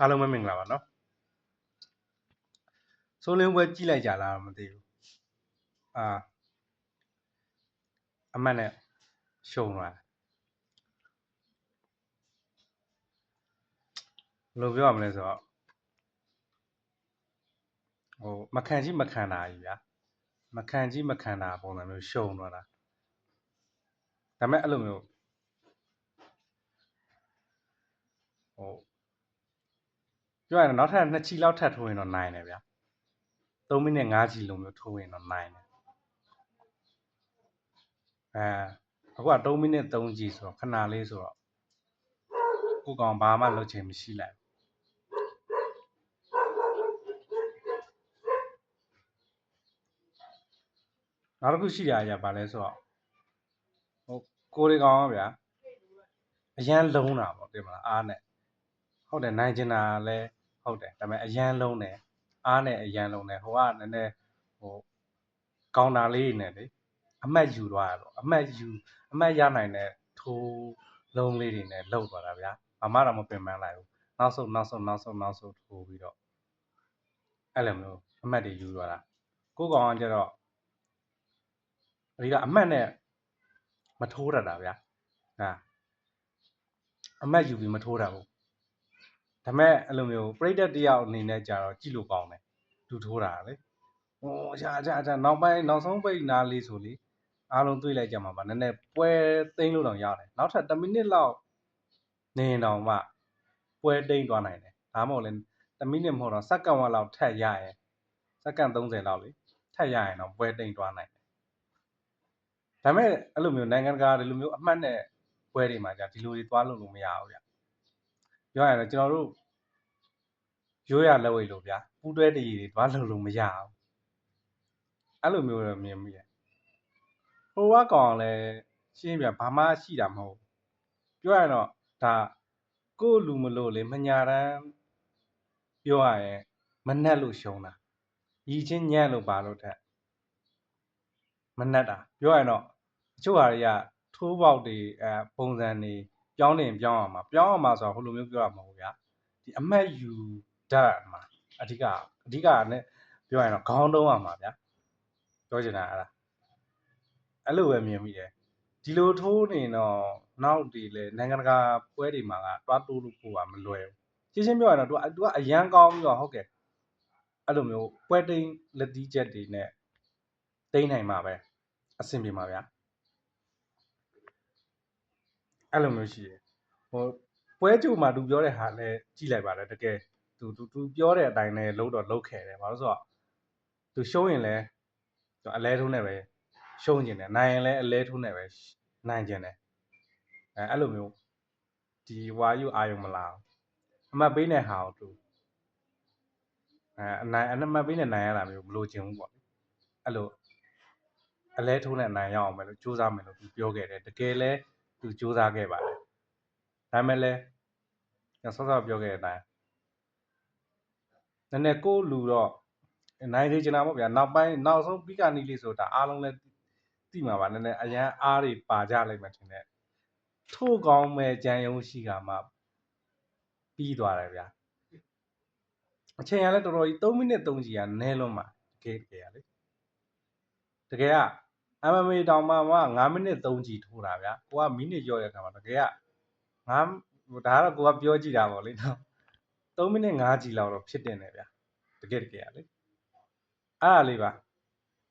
အားလုံးပဲမင်္ဂလာပါနော်ဆိုးလင်းပွဲကြည့်လိုက်ကြလားမသိဘူးအာအမတ်နဲ့ရှုံသွားတယ်ဘယ်လိုပြောရမလဲဆိုတော့ဟိုမခံကြီးမခံတာကြီးဗျာမခံကြီးမခံတာပုံစံမျိုးရှုံသွားတာဒါပေမဲ့အဲ့လိုမျိုးဟို ပြောရရင်နောက်ထပ်2ချီလောက်ထပ်ထိုးရင်တော့နိုင်တယ်ဗျာ3မိနစ်5ချီလုံးမျိုးထိုးရင်တော့နိုင်တယ်အဲအခုက3မိနစ်3ချီဆိုတော့ခဏလေးဆိုတော့ကိုကောင်ဘာမှလုပ်ချင်မရှိလိုက်နောက်တစ်ခုရှိတာကြီးကဘာလဲဆိုတော့ဟိုကိုရီကောင်ကဗျာအရန်လုံးတာပေါ့တင်မလားအားနဲ့ဟုတ်တယ်နိုင်ကျင်တာလည်း ဟုတ်တယ်ဒါပေမဲ့အရန်လုံးတယ်အားနဲ့အရန်လုံးတယ်ဟိုကနည်းနည်းဟိုကောင်တာလေးနဲ့လေအမှတ်ယူသွားရတော့အမှတ်ယူအမှတ်ရနိုင်တဲ့ထိုးလုံးလေးတွေနဲ့လှုပ်သွားတာဗျာဘာမှတော့မပင်ပန်းလိုက်ဘူးနောက်ဆုံးနောက်ဆုံးနောက်ဆုံးနောက်ဆုံးထိုးပြီးတော့အဲ့လိုမျိုးအမှတ်တွေယူသွားတာကိုကောင်ကကျတော့ဒီကအမှတ်နဲ့မထိုးတတ်တာဗျာဟာအမှတ်ယူပြီးမထိုးတာဘူး ဒါမဲ့အဲ့လိုမျိုးပြိတက်တယောက်အနေနဲ့ကြာတော့ကြည့်လို့ကောင်းတယ်သူထိုးတာလေဟိုအချာအချာအချာနောက်ပိုင်းနောက်ဆုံးပိတ်နာလေးဆိုလေအားလုံးတွေးလိုက်ကြမှာပါနည်းနည်းပွဲသိမ်းလို့တော့ရတယ်နောက်ထပ်1မိနစ်လောက်နေရင်တော့မှပွဲတိမ့်သွားနိုင်တယ်ဒါမှမဟုတ်လဲ1မိနစ်မဟုတ်တော့စက္ကန့်ဝက်လောက်ထပ်ရရင်စက္ကန့်30လောက်လေထပ်ရရင်တော့ပွဲတိမ့်သွားနိုင်တယ်ဒါမဲ့အဲ့လိုမျိုးနိုင်ငံတကာဒီလိုမျိုးအမှတ်နဲ့ပွဲတွေမှာじゃဒီလိုတွေသွားလို့လို့မရဘူးဗျ ပြောရရင်တော့ကျွန်တော်တို့ရိုးရလက်ဝိတ်လို့ဗျာပူးတွဲတရီတွေသွားလို့လို့မရဘူးအဲ့လိုမျိုးတော့မြင်မိတယ်ဟိုကကောင်လည်းရှင်းပြဘာမှရှိတာမဟုတ်ပြောရရင်တော့ဒါကို့လူမလို့လေမညာတန်းပြောရရင်မနှက်လို့ရှုံးတာရည်ချင်းညံ့လို့ပါလို့ထက်မနှက်တာပြောရရင်တော့အချို့ဟာတွေကထိုးပေါက်တွေအဲပုံစံတွေ ပြောင်းနေပြောင်းအောင်မှာပြောင်းအောင်မှာဆိုတော့ဟိုလိုမျိုးပြောရမှာမဟုတ်ဗျာဒီအမတ်ယူဓာတ်မှာအဓိကအဓိကနဲ့ပြောရရင်တော့ခေါင်းတုံးရမှာဗျာပြောချင်တာအဲ့ဒါအဲ့လိုပဲမြင်မိတယ်ဒီလိုထိုးနေတော့နောက်ဒီလေနိုင်ငံတကာပွဲတွေမှာကတွားတိုးလို့ပို့တာမလွယ်ဘူးရှင်းရှင်းပြောရရင်တော့ तू က तू ကအရန်ကောင်းပြီးတော့ဟုတ်ကဲ့အဲ့လိုမျိုးပွဲတိန်လက်တီးချက်တွေနဲ့တိန်းနိုင်မှာပဲအဆင်ပြေမှာဗျာ အဲ့လိုမျိုးရှိတယ်ဟိုပွဲကြုံမှာသူပြောတဲ့ဟာလည်းကြည့်လိုက်ပါတယ်တကယ်သူသူသူပြောတဲ့အတိုင်းလည်းလုံးတော့လုံးခဲ့တယ်ဘာလို့ဆိုတော့သူရှုံးရင်လည်းအလဲထုံးနဲ့ပဲရှုံးကျင်တယ်နိုင်ရင်လည်းအလဲထုံးနဲ့ပဲနိုင်ကျင်တယ်အဲအဲ့လိုမျိုးဒီဝါယူအာယုံမလားအမှတ်ပေးနေဟာတို့အဲအနိုင်အမှတ်ပေးနေနိုင်ရတာမျိုးမလို့ကျင်ဘူးပေါ့အဲ့လိုအလဲထုံးနဲ့နိုင်ရအောင်ပဲလို့စူးစမ်းမယ်လို့ပြောခဲ့တယ်တကယ်လည်း तू စူးစမ်းခဲ့ပါတယ်ဒါပေမဲ့လဲကျွန်တော်ဆောဆောပြောခဲ့တဲ့အတိုင်းနည်းနည်းကိုလူတော့နိုင်သေးချင်တာပေါ့ဗျာနောက်ပိုင်းနောက်ဆုံးပြီးကနီးလေးဆိုတာအားလုံးလဲသိမှာပါနည်းနည်းအရန်အားတွေပါကြလိုက်မှထင်တယ်ထို့ကောင်းမဲ့ကြံယုံရှိကမှပြီးသွားတယ်ဗျာအချိန်ကလည်းတော်တော်ကြီး3မိနစ်3ကြီးကနဲလွန်းမှာတကယ်တကယ်ကလေတကယ်က MMA တောင်မှ9မိနစ်3ကြီးထိုးတာဗျာကိုကမိနစ်ကျော်တဲ့အခါမှာတကယ်ကငါဒါကတော့ကိုကပြောကြည့်တာပေါ့လေနော်3မိနစ်5ကြီးလောက်တော့ဖြစ်တင်တယ်ဗျာတကယ်တကယ်ကလေအဲ့ဒါလေးပါ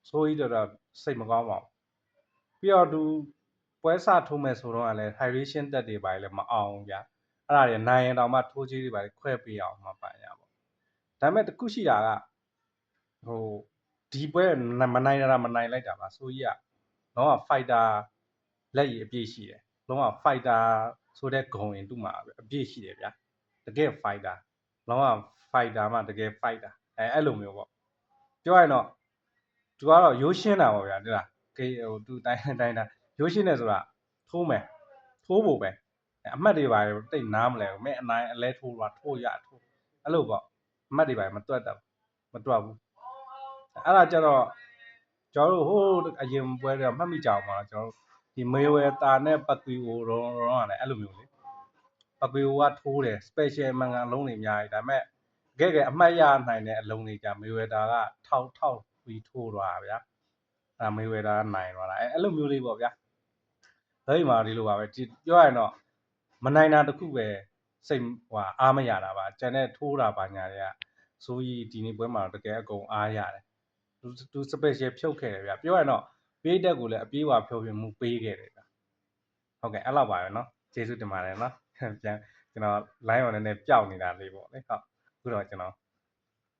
ဆိုကြီးတော့စိတ်မကောင်းပါဘူးပြီးတော့သူပွဲစထိုးမယ်ဆိုတော့လည်း hydration တက်တွေပါလေမအောင်ဗျာအဲ့ဒါတွေနိုင်ရင်တောင်မှထိုးကြီးတွေပါခွဲပေးအောင်မှပါရပါဒါပေမဲ့တခုရှိတာကဟို ဒီပွဲမနိုင်တာမနိုင်လိုက်တာပါဆိုကြီးကလုံးဝ fighter လက်ရည်အပြည့်ရှိတယ်လုံးဝ fighter ဆိုတဲ့ဂုံရင်သူ့မှာအပြည့်ရှိတယ်ဗျာတကယ် fighter လုံးဝ fighter မှတကယ် fighter အဲအဲ့လိုမျိုးပေါ့ပြောရရင်တော့သူကတော့ရိုးရှင်းတာပေါ့ဗျာတိလားကေဟိုသူတိုင်းတိုင်းတာရိုးရှင်းတယ်ဆိုတာထိုးမယ်ထိုးဖို့ပဲအမှတ်တွေပါတိတ်နားမလဲဘူးမင်းအနိုင်အလဲထိုးတော့ထိုးရထိုးအဲ့လိုပေါ့အမှတ်တွေပါမတွက်တော့မတွက်ဘူး အဲ့ဒါကြတော့ကျွန်တော်တို့ဟိုးအရင်ပွဲတွေကမှတ်မိကြအောင်ပါကျွန်တော်တို့ဒီမေဝဲတာနဲ့ပတ်ကွီကိုရောရောရတယ်အဲ့လိုမျိုးလေပပေဝကထိုးတယ် special မှန်ကန်အလုံးတွေအများကြီးဒါပေမဲ့တကယ်ကဲအမှတ်ရနိုင်တဲ့အလုံးတွေကြမေဝယ်တာကထောက်ထောက်ပြီးထိုးသွားတာဗျာအဲမေဝယ်တာကနိုင်သွားတာအဲအဲ့လိုမျိုးလေးပေါ့ဗျာဒါဒီမှာဒီလိုပါပဲဒီပြောရရင်တော့မနိုင်တာတစ်ခုပဲစိတ်ဟိုအားမရတာပါကျန်တဲ့ထိုးတာပါညာတွေကဆိုကြီးဒီနေ့ပွဲမှာတော့တကယ်အကုန်အားရတယ် သူသူ special ဖြုတ်ခဲ့တယ်ဗျာပြောရရင်တော့ပေးတက်ကိုလည်းအပြေးဝဖြုတ်ပြမှုပေးခဲ့တယ်ဗျာ ဟုတ်ကဲ့အဲ့လောက်ပါပဲเนาะကျေးဇူးတင်ပါတယ်เนาะ ပြန်ကျွန်တော် line အောင်နည်းနည်းပျောက်နေတာလေးပေါ့လေဟုတ်အခုတော့ကျွန်တော်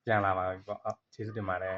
ပြန်လာပါပြီပေါ့ဟုတ်ကျေးဇူးတင်ပါတယ်